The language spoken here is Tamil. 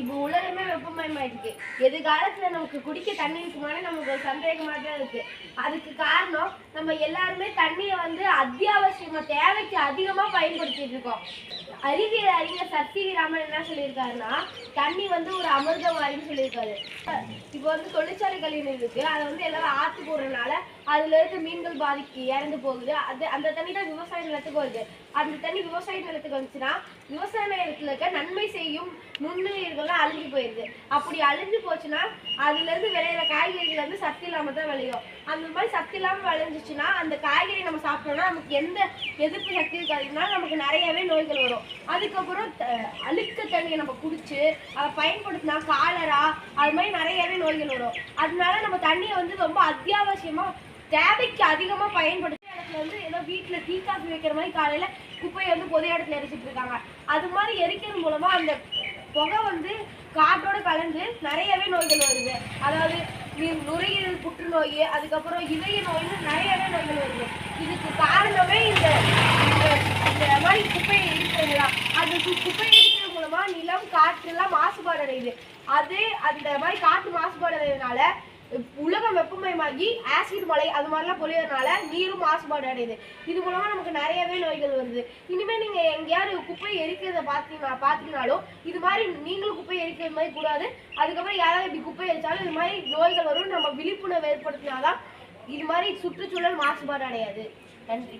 இப்போ உலகமே வெப்பமயமாயிருக்கு எதிர்காலத்தில் நமக்கு குடிக்க தண்ணி இருக்குமானே நமக்கு ஒரு சந்தேகமாக தான் இருக்கு. அதுக்கு காரணம் நம்ம எல்லாருமே தண்ணியை வந்து அத்தியாவசியமா தேவைக்கு அதிகமாக பயன்படுத்திட்டு இருக்கோம். அறிவியல் அறிஞர் சத்யவி ராமன் என்ன சொல்லியிருக்காருன்னா தண்ணி வந்து ஒரு அமிர்த வாயுன்னு சொல்லியிருக்காரு. இப்போ வந்து தொழிற்சாலைகளில் இருக்கு. அதை வந்து எல்லாரும் ஆற்று போடுறதுனால அதுல இருந்து மீன்கள் பாதிக்கு இறந்து போகுது. அது அந்த தண்ணி தான் விவசாய நிலத்துக்கு வருது. அந்த தண்ணி விவசாய நிலத்துக்கு வந்துச்சுன்னா விவசாய இருக்க நன்மை செய்யும் நுண்ணுயிர்கள்லாம் அழிஞ்சு போயிருது. அப்படி அழிஞ்சு போச்சுன்னா அதுல இருந்து விளையிற காய்கறிகள் வந்து சக்தி இல்லாம தான் விளையும். அந்த மாதிரி சக்தி இல்லாம விளைஞ்சிச்சுன்னா அந்த காய்கறி நம்ம சாப்பிட்டோம்னா நமக்கு எந்த எதிர்ப்பு சக்தி இருக்காதுன்னா நமக்கு நிறையவே நோய்கள் வரும். அதுக்கப்புறம் அழுக்க அழுக்கு தண்ணியை நம்ம குடிச்சு அதை பயன்படுத்தினா காலரா அது மாதிரி நிறையவே நோய்கள் வரும். அதனால நம்ம தண்ணியை வந்து ரொம்ப அத்தியாவசியமா தேவைக்கு அதிகமா பயன்படுத்த வீட்டில் வந்து டீ காஃபி வைக்கிற மாதிரி காலையில் குப்பையை வந்து பொது இடத்துல எரிச்சிட்டு இருக்காங்க. அது மாதிரி எரிக்கிறது மூலமாக அந்த புகை வந்து காற்றோட கலந்து நிறையவே நோய்கள் வருது. அதாவது நுரையீரல் புற்றுநோய் அதுக்கப்புறம் இதய நோய்னு நிறையவே நோய்கள் வருது. இதுக்கு காரணமே இந்த இந்த- மாதிரி குப்பையை எரிக்கிறது தான். அந்த குப்பையை எரிக்கிறது மூலமாக நிலம் காற்றுலாம் மாசுபாடு அடையுது அது அந்த மாதிரி காற்று மாசுபாடு அடைறதுனால உலகம் வெப்பமயமாகி ஆசிட் மழை அது மாதிரிலாம் பொழியறதுனால நீரும் மாசுபாடு அடையுது. இது மூலமா நமக்கு நிறையவே நோய்கள் வருது. இனிமே நீங்க எங்கேயாவது குப்பை எரிக்கிறத பார்த்தீங்கன்னா பார்த்தீங்கனாலும் இது மாதிரி நீங்களும் குப்பை எரிக்கிற மாதிரி கூடாது. அதுக்கப்புறம் யாராவது இப்படி குப்பை எரிச்சாலும் இது மாதிரி நோய்கள் வரும் நம்ம விழிப்புணர்வு ஏற்படுத்தினாதான் இது மாதிரி சுற்றுச்சூழல் மாசுபாடு அடையாது. நன்றி.